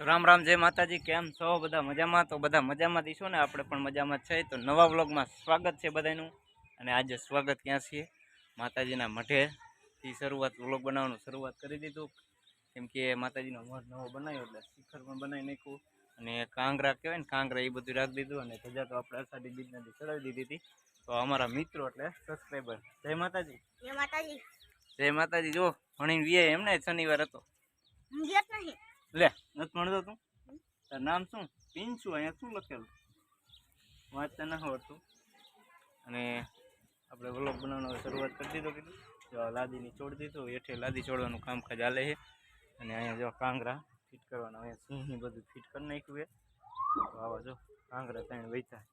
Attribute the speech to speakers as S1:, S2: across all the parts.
S1: રામ રામ જય માતાજી કેમ છો? બધા મજામાં? તો બધા મજામાં દઈશું ને? આપણે પણ મજામાં છે. તો નવા વ્લોગમાં સ્વાગત છે બધાનું. અને આજે સ્વાગત ક્યાં છીએ? માતાજીના મઢેથી શરૂઆત વ્લોગ બનાવવાનું શરૂઆત કરી દીધું. કેમ કે માતાજીનો મઢ નવો બનાવ્યો એટલે શિખર પણ બનાવી નાખ્યું. અને કાંગરા કહેવાય ને કાંગરા એ બધું રાખી દીધું અને ધજા તો આપણે અષાઢી બીજનાથી ચડાવી દીધી હતી. તો અમારા મિત્રો એટલે સબસ્ક્રાઈબર જય માતાજી.
S2: જય માતાજી.
S1: જય માતાજી. જો ભણીને વીએ એમને શનિવાર હતો.
S2: નહીં.
S1: લે, નથી ભણતો તું? તારું નામ શું? પિંચુ અહીંયા શું લખેલું? વાંચતા ના આવડતું અને આપણે વ્લોગ બનાવવાનો શરૂઆત કરી દીધો, કીધું. જો લાદીની છોડી દીધું હેઠે લાદી છોડવાનું કામકાજ હાલે છે. અને અહીંયા જો કાંગરા ફિટ કરવાના, અહીંયા સિંહની બધું ફિટ કરી નાખ્યું છે. તો આવા જો કાંગરા ત્રણ વૈતા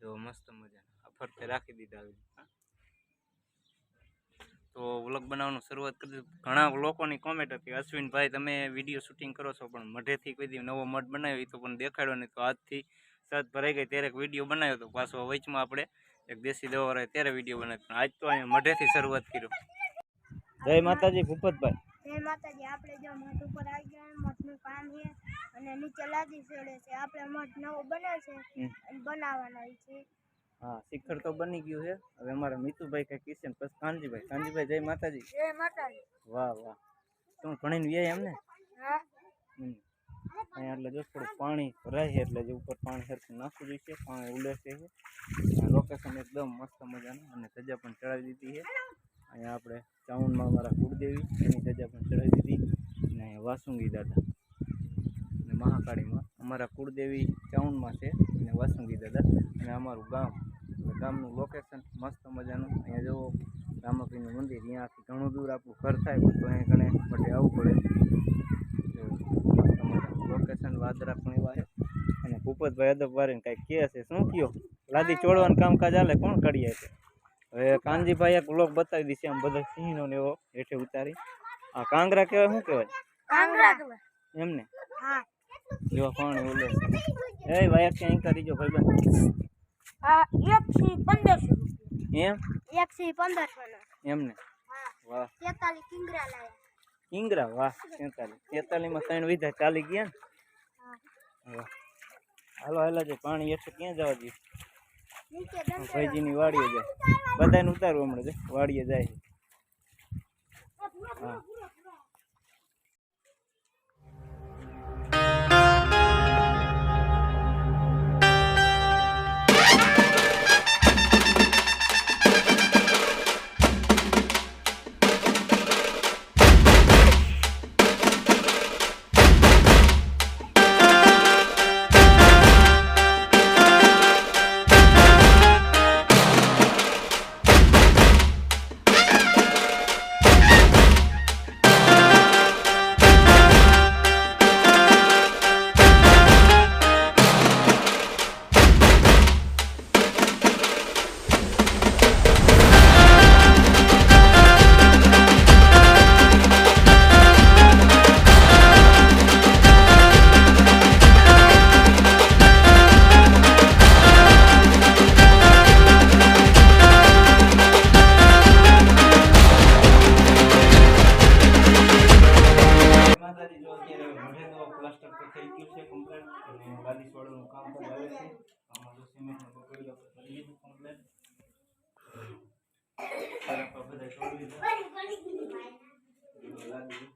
S1: જો મસ્ત મજા આ ફરતે રાખી દીધા આવી. તો વ્લોગ બનાવવાનું શરૂઆત કરી દીધું. ઘણા લોકોની કોમેન્ટ હતી અશ્વિનભાઈ તમે વીડિયો શૂટિંગ કરો છો પણ મઢેથી કોઈ દી નવો મઢ બનાવ્યો એ તો પણ દેખાડ્યો નહીં. તો આજથી સત ભરાઈ ગઈ ત્યારે એક વીડિયો બનાવ્યો તો પાછો વચમાં આપણે એક દેશી દવા રહે ત્યારે વીડિયો બનાવ્યો પણ આજ તો અહીંયા મઢેથી શરૂઆત કર્યો. જય માતાજી ભૂપતભાઈ.
S2: જય માતાજી આપણે જો મઠ ઉપર આવી ગયા મઠનું કામ છે અને નીચે લાદી ચડે છે. આપણે મઠ નવો બને છે અને બનાવવાનો છે.
S1: હા શિખર તો બની ગયું છે. હવે અમારા મિતુભાઈ કઈ કિશન પછી કાનજીભાઈ. કાનજીભાઈ જય માતાજી.
S2: જય માતાજી.
S1: વાહ વાહ. તું ભણીને વ્યાય એમને?
S2: હા.
S1: હમ. અહીંયા એટલે જો થોડું પાણી ભરાય છે એટલે જે ઉપર પાણી સરખું નાખવું જોઈએ પાણી ઉડે છે. લોકેશન એકદમ મસ્ત મજાનું અને ધજા પણ ચડાવી દીધી છે. અહીંયા આપણે ચાઉનમાં અમારા કુળદેવી એની ધજા પણ ચડાવી દીધી. અને અહીંયા વાસુંગી દાદા. અને મહાકાળીમાં અમારા કુળદેવી ચાઉનમાં છે અને વાસુંગી દાદા. અને અમારું ગામ ગામનું લોકેશન મસ્ત મજાનું. અહીંયા જુઓ રામાપીનું મંદિર અહીંયાથી ઘણું દૂર આપણું ઘર થાય તો અહીંયા કણે માટે આવવું પડે. લોકેશન વાદરા પણ એવા છે. અને ભૂપતભાઈ અદબવારીને કાંઈક કહે છે શું કયો લાદી ચોળવાનું કામકાજ હાલે? કોણ કરીએ છે હવે કાનજીભાઈ એક લોક બતાવી દીધી આમ બધા સિંહનો ને એવો હેઠે ઉતારી. આ કાંગરા કહેવાય શું કહેવાય?
S2: કાંગરા. કહેવાય.
S1: એમને?
S2: હા.
S1: જેવા પાણી ઉલે એ ભાઈ ક્યાંય કરી જો ભાઈ
S2: એક થી પંદરસો
S1: એમ?
S2: એક થી પંદરસો નો
S1: વાહ.
S2: તેતાલીસ કિંગરા લાયા.
S1: કિંગરા? વાહ તેતાલીસ. તેતાલીસમાં ત્રણ વિધા ચાલી ગયા ને? હાલો હાલો છે પાણી એટલે ક્યાં જવા દઈએ? ભાઈજીની વાડીએ જાય. બધાને ઉતારવું હમણાં વાડીએ જાય. હા. માતાજી જો અત્યારે મળે તો પ્લાસ્ટર તો થઈ ગયું છે કમ્પ્લેટ અને ગાદી છોડવાનું કામ પણ આવે છે. આમાં જો સિમેન્ટનો આપણે કરી લીધું કમ્પ્લેટ બધા છોડી દીધા લાદી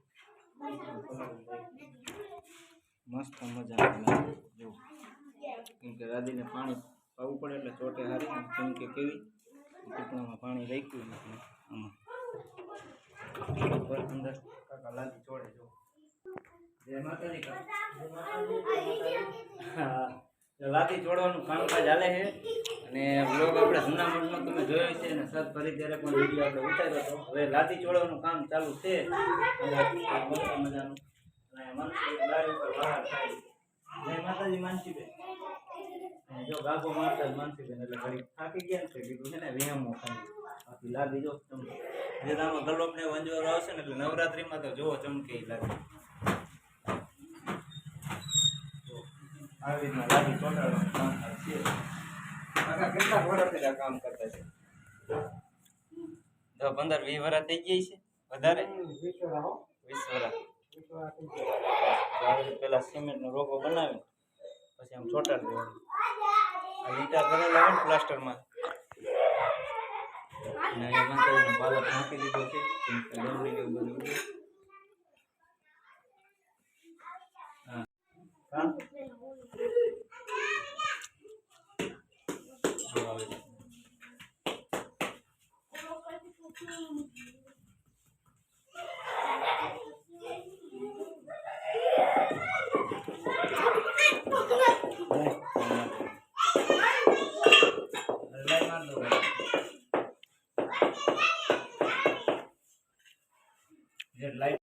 S1: મસ્ત મજા આવે જો. કેમ કે લાદીને પાણી પાવું પડે એટલે ચોટે હારી કેમ કે કેવી? ટુકડામાં પાણી રાખ્યું નથી આમાં. અંદર કાકા લાદી છોડે જો. જય માતાજી કાકા. હા. તો લાદી જોડવાનું કામકાજ ચાલે છે. અને બ્લોગ આપણે જૂનાગઢનો તમે જોયો છે અને સત ફરી ત્યારે પણ વીડિયો આપણે ઉતાર્યો હતો. હવે લાતી જોડવાનું કામ ચાલુ છે. મસ્ત મજાનું. અને માનસી ઉપર બહાર જય માતાજી માનસીબેન જો ગાગો મારતા માનસી માનસીબેન એટલે ઘડી થાકી ગયા તો કીધું છે ને વ્યાયામો ખાલી બાકી લાદી જો તમે જે આમાં ગલોબ ને વંજવારો આવશે ને, એટલે નવરાત્રીમાં તો જુઓ ચમકે લાગે. આવી રીતના લાદી ચોંટાડવાનું થાય છે કાકા કેટલા વર્ષથી આ કામ કરતા છે દસ પંદર વીસ વર્ષ થઈ ગઈ છે, વધારે? વીસ વર્ષ પેલા સિમેન્ટનો રોગો બનાવી પછી આમ ચોટાડી દેવાનું. આ ઈંટા કરેલા હોય ને પ્લાસ્ટરમાં. અને એમાં તો નાખી દીધો છે, કેમ ડુંગળી ને બધું હા. હા જો આવે છે. લાય, લાય માર દો ભાઈ. જે લાઈટ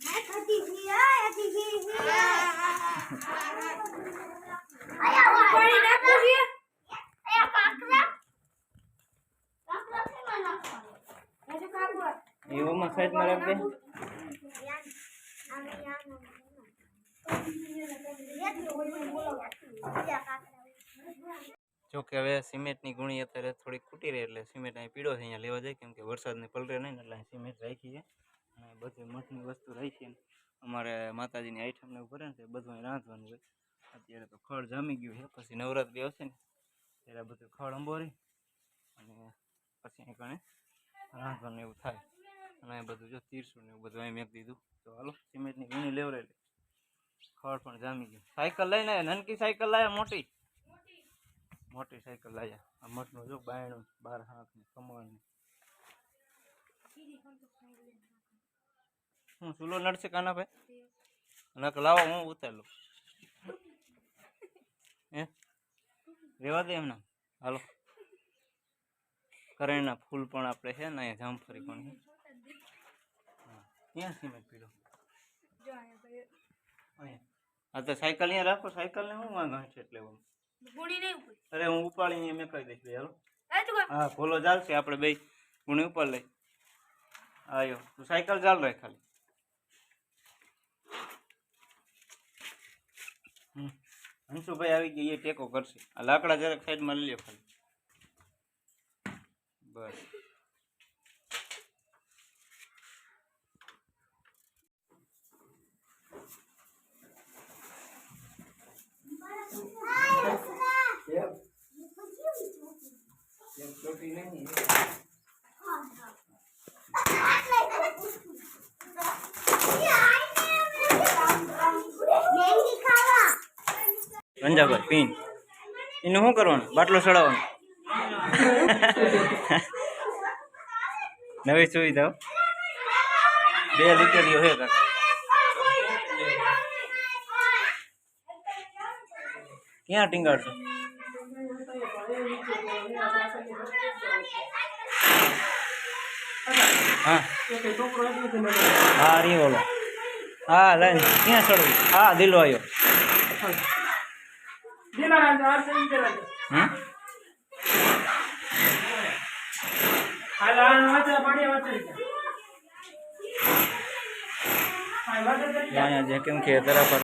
S2: મેં ખાધી છી આ ખાધી છી આયા પાણી નાખું છે આયા કાકરા કાકરા કેમાં નાખવાનું એ કાકરા
S1: એવામાં સાઈડમાં રાખ દે જો કે હવે સિમેન્ટની ગુણી અત્યારે થોડીક ખૂટી રહી એટલે સિમેન્ટ અહીં પીળો છે, અહીંયા લેવા જાય, કેમ કે વરસાદને પલરે નહીં એટલે અહીં સિમેન્ટ રાખી છે અને બધી મઠની વસ્તુ રાખી અમારે માતાજીની આઈટમને એવું ભરે ને તે બધું રાંધવાનું હોય. અત્યારે તો ખળ જામી ગયું છે, પછી નવરાત્રી આવશે ને, ત્યારે બધું ખળ અંબોરી અને પછી અહીં કણે રાંધવાનું એવું થાય. અને બધું જો તીરસું ને એવું બધું અહીં મેક દીધું તો હાલો, સિમેન્ટની ઘણી લેવરેલી ખડ પણ જામી ગયું. સાયકલ લઈને આવ્યા નાનકી સાયકલ લાયા, મોટી? મોટી સાયકલ લાયા. આ મઠનું જો બાયણું, બાર હાથનું કમળનું હું ચૂલો નડશે કાના ભાઈ? નક લાવો, હું ઉતાર હે? રેવા દે એમના. હાલો. કરેણના ફૂલ પણ આપણે છે ને, અહીંયા જામફળી પણ છે. ક્યાં સિમેન્ટ પીડો. અહીંયા હા તો સાયકલ અહીંયા રાખો સાયકલને હું વાંધો છે એટલે અરે હું ઉપાડીને અહીંયા મેકાઈ દઈશ બે હાલો. હા ભોલો ચાલશે આપણે બે ગુણી ઉપર લઈ. આયો તું સાયકલ ચાલ રહે ખાલી. હંસુભાઈ આવી ગઈ એ ટેકો કરશે. આ લાકડા જરાક સાઈડમાં લઈ લે ખાલી. બસ. રંજાભાઈ પીન. એનું શું કરવાનું? બાટલો ચડાવવાનો નવી સુવિધા બે લીટરીઓ હે. ક્યાં ટીંગાડશો? હા. હા રી ઓલો. હા, લઈને. ક્યાં ચડવું હા, દિલો આવ્યો કેમ કે તરા પર